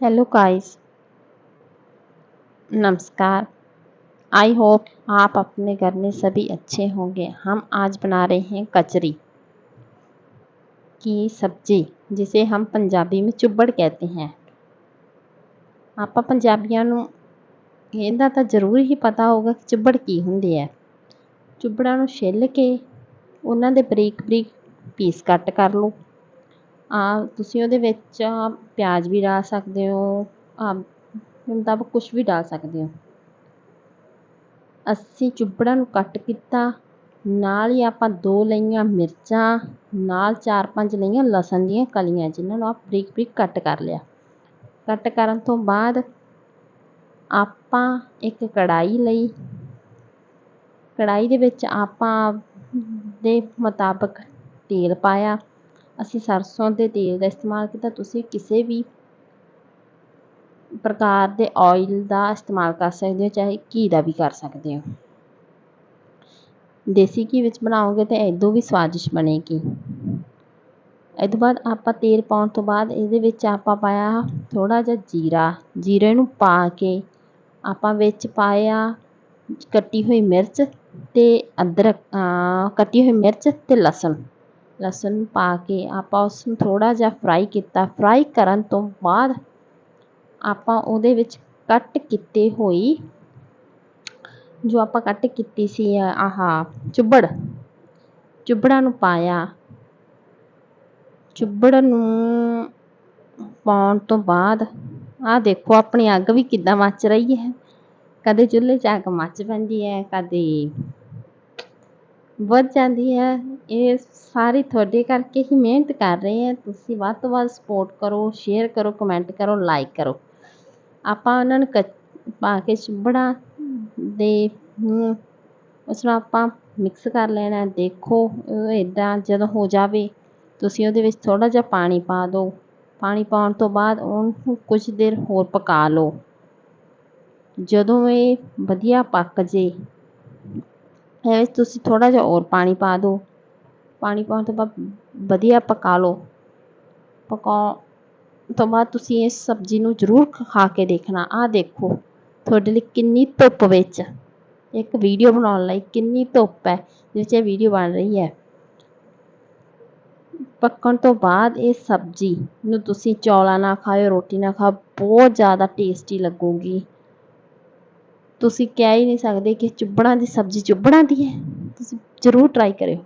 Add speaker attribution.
Speaker 1: Hello guys नमस्कार I hope आप अपने घर में सभी अच्छे होंगे हम आज बना रहे हैं कचरी की सब्जी जिसे हम पंजाबी में ਚੁੱਬੜ कहते हैं ਆਪਾਂ ਪੰਜਾਬੀਆਂ ਨੂੰ ਇਹਦਾ ਤਾਂ ਜ਼ਰੂਰ ਹੀ ਪਤਾ ਹੋਊਗਾ ਕਿ ਚੁੱਬੜ ਕੀ ਹੁੰਦੇ ਆ ਚੁੱਬੜਾਂ ਨੂੰ ਛਿੱਲ ਕੇ ਉਹਨਾਂ ਦੇ ਬਰੀਕ ਬਰੀਕ ਪੀਸ ਕੱਟ ਕਰ ਲਓ ਆ ਤੁਸੀਂ ਉਹਦੇ ਵਿੱਚ ਪਿਆਜ਼ ਵੀ ਡਾਲ ਸਕਦੇ ਹੋ, ਆ ਮੁਤਾਬਕ ਕੁਛ ਵੀ ਡਾਲ ਸਕਦੇ ਹੋ। ਅਸੀਂ ਚੁੱਬੜਾਂ ਨੂੰ ਕੱਟ ਕੀਤਾ, ਨਾਲ ਹੀ ਆਪਾਂ ਦੋ ਲਈਆਂ ਮਿਰਚਾਂ, ਨਾਲ ਚਾਰ ਪੰਜ ਲਈਆਂ ਲਸਣ ਦੀਆਂ ਕਲੀਆਂ, ਜਿਨ੍ਹਾਂ ਨੂੰ ਆਪ ਬਰੀਕ ਬਰੀਕ ਕੱਟ ਕਰ ਲਿਆ। ਕੱਟ ਕਰਨ ਤੋਂ ਬਾਅਦ ਆਪਾਂ ਇੱਕ ਕੜਾਈ ਲਈ। ਕੜਾਈ ਦੇ ਵਿੱਚ ਆਪਾਂ ਦੇ ਮੁਤਾਬਕ ਤੇਲ ਪਾਇਆ। ਅਸੀਂ ਸਰਸੋਂ ਦੇ ਤੇਲ ਦਾ ਇਸਤੇਮਾਲ ਕੀਤਾ, ਤੁਸੀਂ ਕਿਸੇ ਵੀ ਪ੍ਰਕਾਰ ਦੇ ਆਇਲ ਦਾ ਇਸਤੇਮਾਲ ਕਰ ਸਕਦੇ ਹੋ, ਚਾਹੇ ਘੀ ਦਾ ਵੀ ਕਰ ਸਕਦੇ ਹੋ। ਦੇਸੀ ਘੀ ਵਿੱਚ ਬਣਾਓਗੇ ਤਾਂ ਇਦੋਂ ਵੀ ਸਵਾਦਿਸ਼ ਬਣੇਗੀ। ਇਹ ਤੋਂ ਬਾਅਦ ਆਪਾਂ ਤੇਲ ਪਾਉਣ ਤੋਂ ਬਾਅਦ ਇਹਦੇ ਵਿੱਚ ਆਪਾਂ ਪਾਇਆ ਥੋੜ੍ਹਾ ਜਿਹਾ ਜੀਰਾ। ਜੀਰੇ ਨੂੰ ਪਾ ਕੇ ਆਪਾਂ ਵਿੱਚ ਪਾਇਆ ਕੱਟੀ ਹੋਈ ਮਿਰਚ ਅਤੇ ਅਦਰਕ ਕੱਟੀ ਹੋਈ ਮਿਰਚ ਅਤੇ ਲਸਣ। ਲਸਣ ਪਾ ਕੇ ਆਪਾਂ ਉਸਨੂੰ ਥੋੜ੍ਹਾ ਜਿਹਾ ਫਰਾਈ ਕੀਤਾ। ਫਰਾਈ ਕਰਨ ਤੋਂ ਬਾਅਦ ਆਪਾਂ ਉਹਦੇ ਵਿੱਚ ਕੱਟ ਕੀਤੇ ਹੋਈ, ਜੋ ਆਪਾਂ ਕੱਟ ਕੀਤੀ ਸੀ, ਆਹ ਚੁੱਬੜ, ਚੁੱਬੜਾਂ ਨੂੰ ਪਾਇਆ। ਚੁੱਬੜ ਨੂੰ ਪਾਉਣ ਤੋਂ ਬਾਅਦ, ਆਹ ਦੇਖੋ ਆਪਣੀ ਅੱਗ ਵੀ ਕਿੱਦਾਂ ਮੱਚ ਰਹੀ ਹੈ। ਕਦੇ ਚੁੱਲ੍ਹੇ 'ਚ ਅੱਗ ਮੱਚ ਪੈਂਦੀ ਹੈ, ਕਦੇ ਵੱਧ ਜਾਂਦੀ ਹੈ। ਇਹ ਸਾਰੇ ਤੁਹਾਡੇ ਕਰਕੇ ਹੀ ਮਿਹਨਤ ਕਰ ਰਹੇ ਹੈ। ਤੁਸੀਂ ਵੱਧ ਤੋਂ ਵੱਧ ਸਪੋਰਟ ਕਰੋ ਸ਼ੇਅਰ ਕਰੋ ਕਮੈਂਟ ਕਰੋ ਲਾਈਕ ਕਰੋ। ਆਪਾਂ ਉਹਨਾਂ ਨੂੰ ਕ, ਪਾ ਕੇ ਚੁੱਬੜਾਂ ਦੇ ਉਸ ਨੂੰ ਆਪਾਂ ਮਿਕਸ ਕਰ ਲੈਣਾ ਦੇਖੋ ਇੱਦਾਂ ਜਦੋਂ ਹੋ ਜਾਵੇ, ਤੁਸੀਂ ਉਹਦੇ ਵਿੱਚ ਥੋੜ੍ਹਾ ਜਿਹਾ ਪਾਣੀ ਪਾ ਦਿਓ। ਪਾਣੀ ਪਾਉਣ ਤੋਂ ਬਾਅਦ ਉਹਨੂੰ ਕੁਝ ਦੇਰ ਹੋਰ ਪਕਾ ਲਓ। ਜਦੋਂ ਇਹ ਵਧੀਆ ਪੱਕ ਜੇ ਇਹ ਵਿੱਚ ਤੁਸੀਂ ਥੋੜ੍ਹਾ ਜਿਹਾ ਹੋਰ ਪਾਣੀ ਪਾ ਦਿਓ। ਪਾਣੀ ਪਾਉਣ ਤੋਂ ਬਾਅਦ ਵਧੀਆ ਪਕਾ ਲਓ। ਪਕਾਉਣ ਤੋਂ ਬਾਅਦ ਤੁਸੀਂ ਇਸ ਸਬਜ਼ੀ ਨੂੰ ਜ਼ਰੂਰ ਖਾ ਕੇ ਦੇਖਣਾ। ਆਹ ਦੇਖੋ, ਤੁਹਾਡੇ ਲਈ ਕਿੰਨੀ ਧੁੱਪ ਵਿੱਚ ਇੱਕ ਵੀਡੀਓ ਬਣਾਉਣ ਲਈ ਕਿੰਨੀ ਧੁੱਪ ਹੈ ਜਿਸ ਵਿੱਚ ਇਹ ਵੀਡੀਓ ਬਣ ਰਹੀ ਹੈ। ਪੱਕਣ ਤੋਂ ਬਾਅਦ ਇਹ ਸਬਜ਼ੀ ਨੂੰ ਤੁਸੀਂ ਚੌਲਾਂ ਨਾਲ ਖਾਓ, ਰੋਟੀ ਨਾਲ ਖਾਓ, ਬਹੁਤ ਜ਼ਿਆਦਾ ਟੇਸਟੀ ਲੱਗੂਗੀ। ਤੁਸੀਂ ਕਹਿ ਹੀ ਨਹੀਂ ਸਕਦੇ ਕਿ ਚੁੱਬੜਾਂ ਦੀ ਸਬਜ਼ੀ ਚੁੱਬੜਾਂ ਦੀ ਹੈ। ਤੁਸੀਂ ਜ਼ਰੂਰ ਟਰਾਈ ਕਰਿਓ।